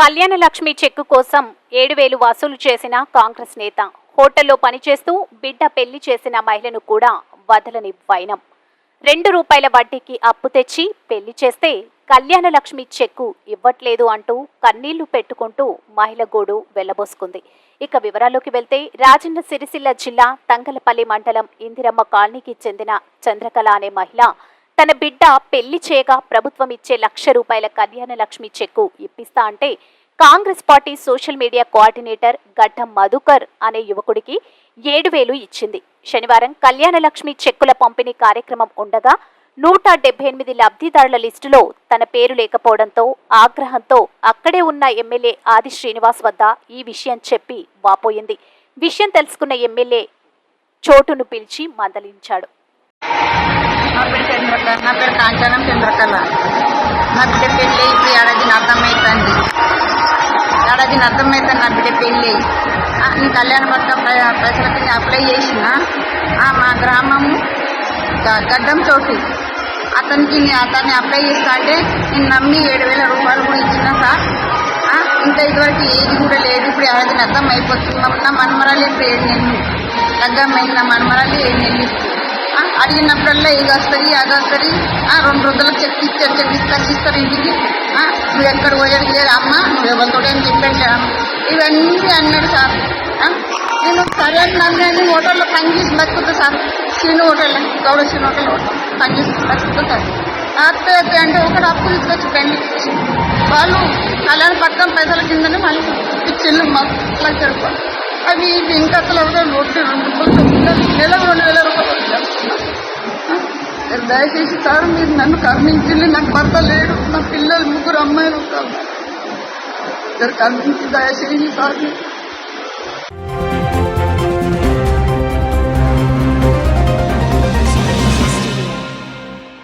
కళ్యాణ లక్ష్మి చెక్కు కోసం ఏడు వేలు వసూలు చేసిన కాంగ్రెస్ నేత హోటల్లో పనిచేస్తూ బిడ్డ పెళ్ళి చేసిన మహిళను కూడా వదలని వైనం. రెండు రూపాయల వడ్డీకి అప్పు తెచ్చి పెళ్ళి చేస్తే కళ్యాణ లక్ష్మి చెక్కు ఇవ్వట్లేదు అంటూ కన్నీళ్ళు పెట్టుకుంటూ మహిళ గోడు వెళ్ళబోసుకుంది ఇక వివరాల్లోకి వెళ్తే రాజన్న సిరిసిల్ల జిల్లా తంగలపల్లి మండలం ఇందిరమ్మ కాలనీకి చెందిన చంద్రకళ అనే మహిళ తన బిడ్డ పెళ్ళి చేయగా ప్రభుత్వం ఇచ్చే లక్ష రూపాయల కళ్యాణ లక్ష్మి చెక్కు ఇప్పిస్తా అంటే Congress party social media coordinator Gaddam Madhukar అనే యువకుడికి ఏడు వేలు ఇచ్చింది. శనివారం కళ్యాణ లక్ష్మి చెక్కుల పంపిణీ కార్యక్రమం ఉండగా నూట డెబ్బై ఎనిమిది లబ్ధిదారుల లిస్టులో తన పేరు లేకపోవడంతో ఆగ్రహంతో అక్కడే ఉన్న ఎమ్మెల్యే ఆది శ్రీనివాస్ వద్ద ఈ విషయం చెప్పి వాపోయింది. విషయం తెలుసుకున్న ఎమ్మెల్యే చోటును పిలిచి మందలించాడు. నా పేరు కాంచనం చంద్రకళ. నా బిడ్డ పెళ్ళి ఇప్పుడు ఏడాదిని అర్థమవుతుంది ఏడాదిని అర్థమవుతుంది నా బిడ్డ పెళ్ళి. నీ కళ్యాణ భర్త ప్రజలకి అప్లై చేసిన ఆ, మా గ్రామము గడ్డం చోటు. అతనికి అతన్ని అప్లై చేస్తా అంటే నేను నమ్మి ఏడు వేల రూపాయలు కూడా ఇచ్చిన సార్. ఇంకా ఇదివరకు ఏది కూడా లేదు. ఇప్పుడు ఏడాదిని అర్థం అయిపోతుంది. మా- నా మనమరాలు ఇప్పుడు ఏడు నెలలు లగ్గమైంది నా మనమరాలు ఏడు నెలలు అడిగినప్పుడల్లా ఇది వస్తుంది అది వస్తుంది. ఆ, రెండు రోజులకు చెప్పిస్తారు చెప్పిస్తారు ఇస్తారు ఇంటికి. నువ్వు ఎక్కడ పోయాడు లేదు అమ్మ నువ్వు ఎవరితో అని చెప్పాను ఇవన్నీ అన్నాడు సార్. నేను సరే అని నమ్మాను హోటల్లో పనిచేసి బతుకుతా sir. Srinu hotel Gowda Srinu hotel పనిచేసి బతుకుతా సార్. అత్తే అంటే ఒకటి అప్పులు ఇచ్చి పెళ్ళి వాళ్ళు కళ్యాణ పట్టం పైసల కిందనే మళ్ళీ ఇచ్చిండు మాకు లక్ష అవి ఇవి ఇంకా అసలు ఒకటే రెండు నెలకు రెండు వేల రూపాయలు దయచేసి సార్ మీరు నన్ను కరుణించింది నాకు భర్త లేడు. నా పిల్లలు ముగ్గురు అమ్మాయిలు ఉంటారు. కరుణించి దయచేసి సార్. మీరు